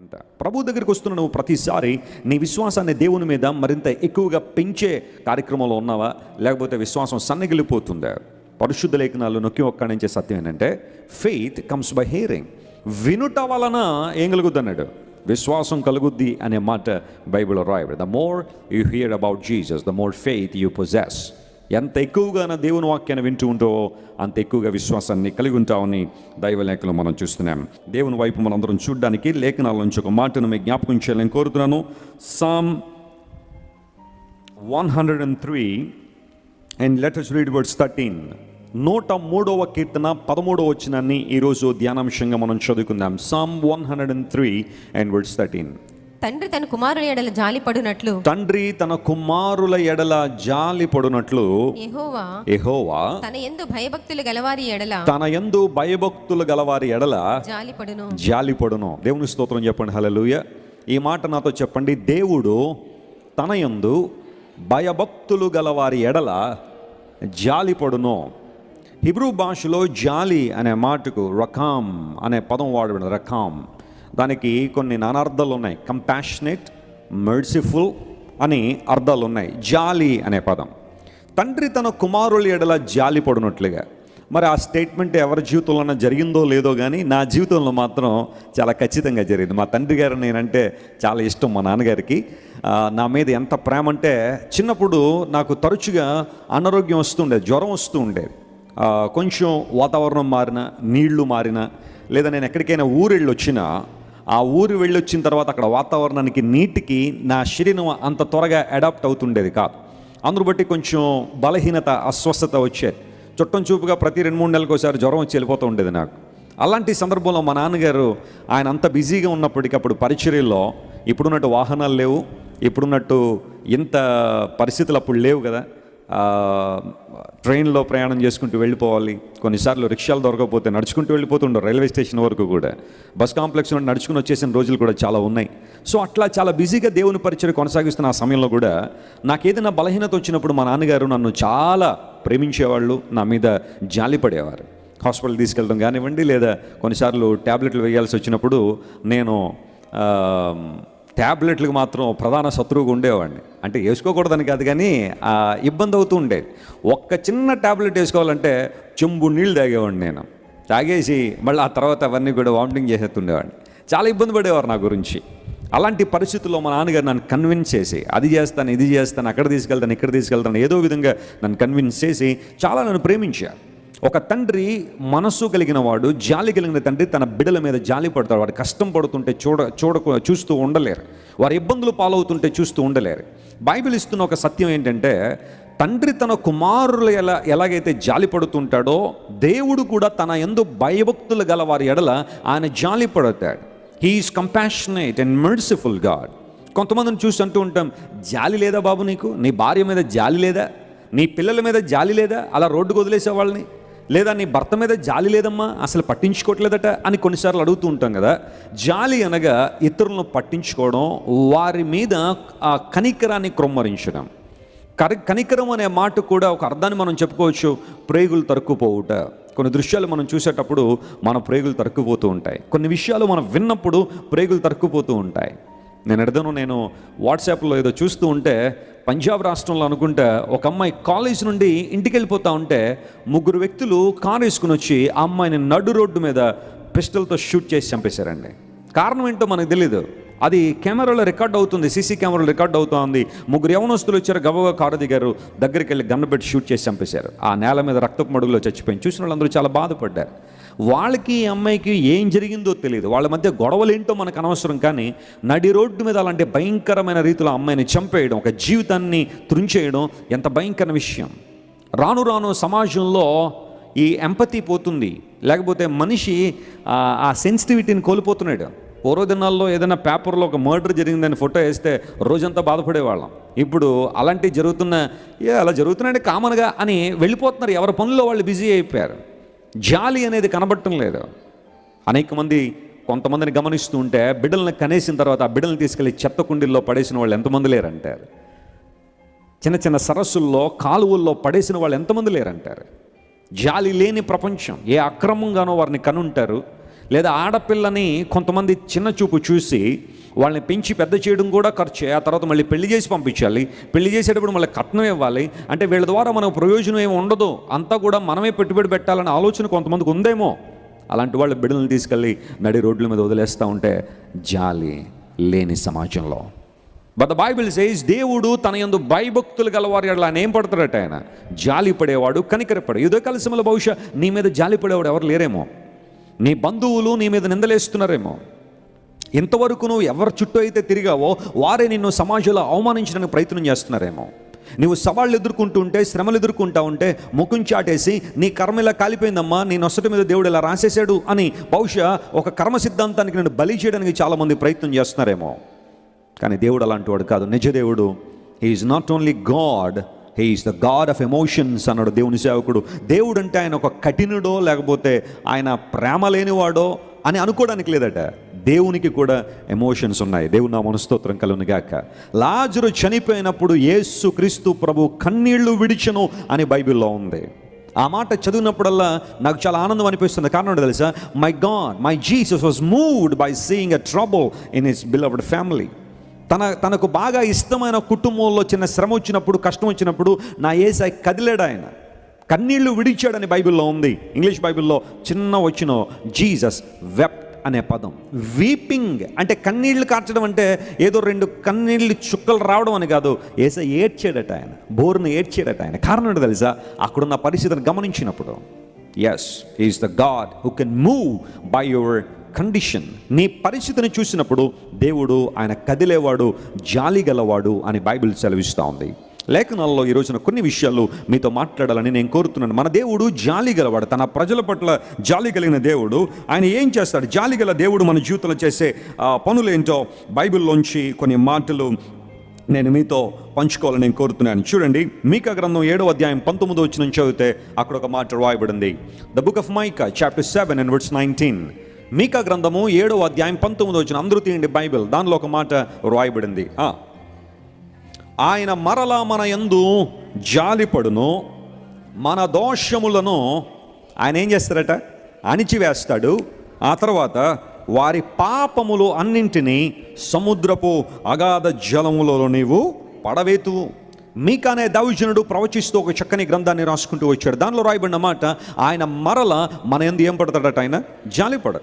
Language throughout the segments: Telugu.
ఎంత? ప్రభు దగ్గరికి వస్తున్న నువ్వు ప్రతిసారి నీ విశ్వాసాన్ని దేవుని మీద మరింత ఎక్కువగా పెంచే కార్యక్రమంలో ఉన్నావా? లేకపోతే విశ్వాసం సన్నగిలిపోతుందా పరిశుద్ధ లేఖనాలు నొక్కి ఒక్కడించే సత్యం ఏంటంటే ఫెయిత్ కమ్స్ బై హియరింగ్ వినుట వలన ఏం కలుగుద్ది అన్నాడు? విశ్వాసం కలుగుద్ది అనే మాట బైబిల్లో రాయబడి the more you hear about Jesus the more faith you possess ఎంత ఎక్కువగా నా దేవుని వాక్యాన్ని వింటూ ఉంటావో అంత ఎక్కువగా విశ్వాసాన్ని కలిగి ఉంటామని దైవ లేఖలో మనం చూస్తున్నాం. దేవుని వైపు మనందరం చూడడానికి లేఖనాల నుంచి ఒక మాటను మీకు జ్ఞాపకం చేయాలని కోరుతున్నాను. Psalm one hundred and three and letters read words thirteen నూట మూడవ కీర్తన పదమూడవ వచ్చినాన్ని ఈరోజు ధ్యానాంశంగా మనం చదువుకుందాం. Psalm one hundred and three and words thirteen తండ్రి తన కుమారుని ఎడల జాలి పడునట్లు. తండ్రి తన కుమారుల ఎడల జాలి పడునట్లు. యెహోవా ఎహోవా తన ఎందు భయభక్తులు గలవారి ఎడల తన యందు భయభక్తులు గలవారి ఎడల జాలి పడును. జాలి పడును. దేవుని స్తోత్రం చెప్పండి. హల్లెలూయ. ఈ మాట నాతో చెప్పండి. దేవుడు తన యందు భయభక్తులు గలవారి ఎడల జాలి పడును. హిబ్రూ భాషలో జాలి అనే మాటకు రకాం అనే పదం వాడబడిన రకాం దానికి కొన్ని నానార్థాలు ఉన్నాయి. కంపాషనేట్ మెర్సిఫుల్ అని అర్థాలు ఉన్నాయి. జాలి అనే పదం. తండ్రి తన కుమారుల ఎడల జాలి పడినట్లుగా. మరి ఆ స్టేట్మెంట్ ఎవరి జీవితంలోనే జరిగిందో లేదో కానీ నా జీవితంలో మాత్రం చాలా ఖచ్చితంగా జరిగింది. మా తండ్రి గారు నేనంటే చాలా ఇష్టం మా నాన్నగారికి. నా మీద ఎంత ప్రేమ అంటే చిన్నప్పుడు నాకు తరచుగా అనారోగ్యం వస్తుండేది జ్వరం వస్తూ ఉండేది. కొంచెం వాతావరణం మారిన నీళ్ళు మారిన లేదా నేను ఎక్కడికైనా ఊరు వచ్చినా ఆ ఊరు వెళ్ళొచ్చిన తర్వాత అక్కడ వాతావరణానికి నీటికి నా శరీరం అంత త్వరగా అడాప్ట్ అవుతుండేది కాదు. అందును బట్టి కొంచెం బలహీనత అస్వస్థత వచ్చేది చుట్టం చూపుగా ప్రతి రెండు మూడు నెలలకు ఒకసారి జ్వరం వచ్చి వెళ్ళిపోతూ ఉండేది నాకు. అలాంటి సందర్భంలో మా నాన్నగారు ఆయన అంత బిజీగా ఉన్నప్పటికీ అప్పుడు పరిచర్యల్లో ఇప్పుడున్నట్టు వాహనాలు లేవు ఇప్పుడున్నట్టు ఇంత పరిస్థితులు అప్పుడు లేవు కదా. ట్రైన్లో ప్రయాణం చేసుకుంటూ వెళ్ళిపోవాలి. కొన్నిసార్లు రిక్షాలు దొరకకపోతే నడుచుకుంటూ వెళ్ళిపోతుండరు రైల్వే స్టేషన్ వరకు కూడా. బస్ కాంప్లెక్స్ నుండి నడుచుకుని వచ్చేసిన రోజులు కూడా చాలా ఉన్నాయి. సో అట్లా చాలా బిజీగా దేవుని పరిచయం కొనసాగిస్తున్న ఆ సమయంలో కూడా నాకేదైనా బలహీనత వచ్చినప్పుడు మా నాన్నగారు నన్ను చాలా ప్రేమించేవాళ్ళు నా మీద జాలిపడేవారు. హాస్పిటల్ తీసుకెళ్ళడం కానివ్వండి లేదా కొన్నిసార్లు ట్యాబ్లెట్లు వేయాల్సి వచ్చినప్పుడు నేను ట్యాబ్లెట్లకు మాత్రం ప్రధాన శత్రువుగా ఉండేవాడిని. అంటే వేసుకోకూడదని కాదు కానీ ఇబ్బంది అవుతూ ఉండేది. ఒక్క చిన్న ట్యాబ్లెట్ వేసుకోవాలంటే చెంబు నీళ్ళు తాగేవాడిని నేను. తాగేసి మళ్ళీ ఆ తర్వాత అవన్నీ కూడా వామిటింగ్ చేసేస్తుండేవాడిని. చాలా ఇబ్బంది పడేవారు నా గురించి. అలాంటి పరిస్థితుల్లో మా నాన్నగారు నన్ను కన్విన్స్ చేసి అది చేస్తాను ఇది చేస్తాను అక్కడ తీసుకెళ్తాను ఇక్కడ తీసుకెళ్తాను ఏదో విధంగా నన్ను కన్విన్స్ చేసి చాలా నన్ను ప్రేమించారు. ఒక తండ్రి మనస్సు కలిగిన వాడు జాలి కలిగిన తండ్రి తన బిడ్డల మీద జాలి పడతాడు. వాడు కష్టం పడుతుంటే చూడ చూడ చూస్తూ ఉండలేరు. వారి ఇబ్బందులు పాలవుతుంటే చూస్తూ ఉండలేరు. బైబిల్ ఇస్తున్న ఒక సత్యం ఏంటంటే తండ్రి తన కుమారులు ఎలా ఎలాగైతే జాలి పడుతుంటాడో దేవుడు కూడా తన ఎందు భయభక్తులు గల వారి ఎడల ఆయన జాలి పడతాడు. He is compassionate and merciful God కొంతమందిని చూసి అంటూ ఉంటాం జాలి లేదా బాబు నీకు? నీ భార్య మీద జాలి లేదా? నీ పిల్లల మీద జాలి లేదా? అలా రోడ్డుకు వదిలేసే వాళ్ళని? లేదా నీ భర్త మీద జాలి లేదమ్మా అసలు పట్టించుకోవట్లేదట అని కొన్నిసార్లు అడుగుతూ ఉంటాం కదా. జాలి అనగా ఇతరులను పట్టించుకోవడం వారి మీద ఆ కనికరాన్ని క్రొమ్మరించడం. కరి కనికరం అనే మాట కూడా ఒక అర్థాన్ని మనం చెప్పుకోవచ్చు ప్రేగులు తరుక్కుపోవుట. కొన్ని దృశ్యాలు మనం చూసేటప్పుడు మన ప్రేగులు తరుక్కుపోతూ ఉంటాయి. కొన్ని విషయాలు మనం విన్నప్పుడు ప్రేగులు తరుక్కుపోతూ ఉంటాయి. నేను ఎడదను నేను వాట్సాప్లో ఏదో చూస్తూ ఉంటే పంజాబ్ రాష్ట్రంలో అనుకుంటే ఒక అమ్మాయి కాలేజ్ నుండి ఇంటికి వెళ్ళిపోతా ఉంటే ముగ్గురు వ్యక్తులు కారు వేసుకుని వచ్చి ఆ అమ్మాయిని నడు రోడ్డు మీద పిస్టల్తో షూట్ చేసి చంపేశారండి. కారణం ఏంటో మనకు తెలియదు అది కెమెరాలో రికార్డ్ అవుతుంది సీసీ కెమెరాలో రికార్డ్ అవుతుంది. ముగ్గురు యవనస్తులు వచ్చారు గబగబా కారు దిగారు దగ్గరికి వెళ్ళి గన్ను పెట్టి షూట్ చేసి చంపేశారు. ఆ నేల మీద రక్తపు మడుగులో చచ్చిపోయింది. చూసిన వాళ్ళందరూ చాలా బాధపడ్డారు. వాళ్ళకి ఈ అమ్మాయికి ఏం జరిగిందో తెలియదు. వాళ్ళ మధ్య గొడవలు ఏంటో మనకు అనవసరం కానీ నడి రోడ్డు మీద అలాంటి భయంకరమైన రీతిలో అమ్మాయిని చంపేయడం ఒక జీవితాన్ని తృంచేయడం ఎంత భయంకర విషయం. రాను రాను సమాజంలో ఈ ఎంపతి పోతుంది. లేకపోతే మనిషి ఆ సెన్సిటివిటీని కోల్పోతున్నాడు. పూర్వ దినాల్లో ఏదైనా పేపర్లో ఒక మర్డర్ జరిగిందని ఫోటో వేస్తే రోజంతా బాధపడేవాళ్ళం. ఇప్పుడు అలాంటివి జరుగుతున్న ఏ అలా జరుగుతున్నాయంటే కామన్గా అని వెళ్ళిపోతున్నారు. ఎవరి పనుల్లో వాళ్ళు బిజీ అయిపోయారు. జాలి అనేది కనబడటం లేదు. అనేక మంది కొంతమందిని గమనిస్తూ ఉంటే బిడ్డలను కనేసిన తర్వాత ఆ బిడ్డలను తీసుకెళ్ళి చెత్త కుండీల్లో పడేసిన వాళ్ళు ఎంతమంది లేరంటారు? చిన్న చిన్న సరస్సుల్లో కాలువల్లో పడేసిన వాళ్ళు ఎంతమంది లేరంటారు? జాలి లేని ప్రపంచం. ఏ అక్రమంగానో వారిని కనుంటారు. లేదా ఆడపిల్లని కొంతమంది చిన్న చూపు చూసి వాళ్ళని పెంచి పెద్ద చేయడం కూడా ఖర్చే ఆ తర్వాత మళ్ళీ పెళ్ళి చేసి పంపించాలి. పెళ్ళి చేసేటప్పుడు మళ్ళీ కట్నం ఇవ్వాలి. అంటే వీళ్ళ ద్వారా మనకు ప్రయోజనం ఏమి ఉండదు. అంతా కూడా మనమే పెట్టుబడి పెట్టాలనే ఆలోచన కొంతమందికి ఉందేమో. అలాంటి వాళ్ళ బిడ్డలను తీసుకెళ్ళి నడి రోడ్ల మీద వదిలేస్తూ ఉంటే జాలి లేని సమాజంలో. బట్ ద బైబిల్ సేస్ దేవుడు తన యందు భయభక్తులు గలవారు అలా ఆయన ఏం పడతాడట ఆయన? జాలి పడేవాడు కనికరపడే. ఇదే మళ్ళీ బహుశా నీ మీద జాలి పడేవాడు ఎవరు లేరేమో? నీ బంధువులు నీ మీద నిందలేస్తున్నారేమో. ఇంతవరకు నువ్వు ఎవరి చుట్టూ అయితే తిరిగావో వారే నిన్ను సమాజంలో అవమానించడానికి ప్రయత్నం చేస్తున్నారేమో. నువ్వు సవాళ్ళు ఎదుర్కొంటుంటే శ్రమలు ఎదుర్కొంటా ఉంటే ముఖం చాటేసి నీ కర్మ ఇలా కాలిపోయిందమ్మా నీ నొసటి మీద దేవుడు ఇలా రాసేసాడు అని బహుశా ఒక కర్మ సిద్ధాంతానికి నేను బలి చేయడానికి చాలామంది ప్రయత్నం చేస్తున్నారేమో. కానీ దేవుడు అలాంటి వాడు కాదు. నిజ దేవుడు. He is not only God he is the God of emotions అన్నాడు దేవుని సేవకుడు. దేవుడు అంటే ఆయన ఒక కఠినుడో లేకపోతే ఆయన ప్రేమ లేనివాడో అని అనుకోవడానికి లేదట. దేవునికి కూడా ఎమోషన్స్ ఉన్నాయి. దేవుని నా మనస్తోత్రం కలునిగాక లాజరు చనిపోయినప్పుడు యేసు క్రీస్తు ప్రభు కన్నీళ్ళు విడిచను అని బైబిల్లో ఉంది. ఆ మాట చదివినప్పుడల్లా నాకు చాలా ఆనందం అనిపిస్తుంది. కారణం తెలుసా? My God my Jesus was moved by seeing a trouble in his beloved family తన తనకు బాగా ఇష్టమైన కుటుంబంలో చిన్న శ్రమ వచ్చినప్పుడు కష్టం వచ్చినప్పుడు నా ఏసాయి కదిలాడు ఆయన. కన్నీళ్ళు విడిచాడని బైబిల్లో ఉంది. ఇంగ్లీష్ బైబిల్లో చిన్న వచ్చిన జీసస్ వెప్ అనే పదం. వీపింగ్ అంటే కన్నీళ్ళు కార్చడం అంటే ఏదో రెండు కన్నీళ్ళు చుక్కలు రావడం అని కాదు. ఏసా ఏడ్చాడట ఆయన. బోర్ను ఏడ్చాడట ఆయన. కారణం ఏంటో తెలుసా? అక్కడున్న పరిస్థితిని గమనించినప్పుడు. Yes is the God who can move by your condition నీ పరిస్థితిని చూసినప్పుడు దేవుడు ఆయన కదిలేవాడు జాలి గలవాడు అని బైబిల్ సెలవిస్తూ ఉంది. లేఖనాల్లో ఈ రోజున కొన్ని విషయాలు మీతో మాట్లాడాలని నేను కోరుతున్నాను. మన దేవుడు జాలి గలవాడు తన ప్రజల పట్ల జాలి కలిగిన దేవుడు. ఆయన ఏం చేస్తాడు? జాలి గల దేవుడు మన జీవితంలో చేసే పనులేంటో బైబిల్లోంచి కొన్ని మాటలు నేను మీతో పంచుకోవాలని నేను కోరుతున్నాను. చూడండి మీకా గ్రంథం ఏడో అధ్యాయం పంతొమ్మిదో వచ్చిన నుంచి చదివితే అక్కడ ఒక మాట రాయబడింది. The book of Micah chapter seven and words nineteen మీకా గ్రంథము ఏడవ అధ్యాయం పంతొమ్మిది వచ్చిన అందరూ తీయండి బైబిల్. దానిలో ఒక మాట రాయబడింది ఆయన మరలా మన యందు జాలిపడును మన దోషములను ఆయన ఏం చేస్తారట? అణిచివేస్తాడు. ఆ తర్వాత వారి పాపములు అన్నింటినీ సముద్రపు అగాధ జలములలో నీవు పడవేతు. మీకానే దౌజనుడు ప్రవచిస్తూ ఒక చక్కని గ్రంథాన్ని రాసుకుంటూ వచ్చాడు. దానిలో రాయబడిన మాట ఆయన మరల మన ఎందు ఏం పడతాడట ఆయన? జాలిపడట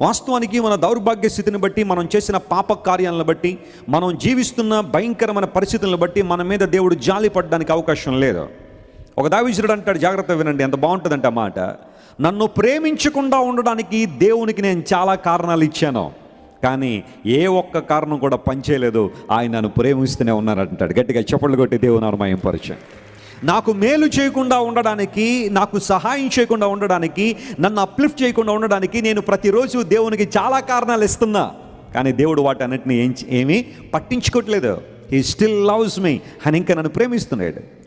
వాస్తవానికి మన దౌర్భాగ్య స్థితిని బట్టి మనం చేసిన పాప కార్యాలను బట్టి మనం జీవిస్తున్న భయంకరమైన పరిస్థితులను బట్టి మన మీద దేవుడు జాలి పడడానికి అవకాశం లేదు. ఒక దావిసుడు అంటాడు జాగ్రత్త వినండి ఎంత బాగుంటుందంటే మాట. నన్ను ప్రేమించకుండా ఉండడానికి దేవునికి నేను చాలా కారణాలు ఇచ్చాను. కానీ ఏ ఒక్క కారణం కూడా పనిచేయలేదు. ఆయన నన్ను ప్రేమిస్తూనే ఉన్నారంటాడు. గట్టిగా చప్పట్లు కొట్టి దేవుని అరుమాయం పరిచయం నాకు మేలు చేయకుండా ఉండడానికి నాకు సహాయం చేయకుండా ఉండడానికి నన్ను అప్లిఫ్ట్ చేయకుండా ఉండడానికి నేను ప్రతిరోజు దేవునికి చాలా కారణాలు ఇస్తున్నా. కానీ దేవుడు వాటన్నిటిని ఏం ఏమీ పట్టించుకోవట్లేదు ఈ స్టిల్ లవ్స్ మీ అని ఇంకా నన్ను ప్రేమిస్తున్నాడు.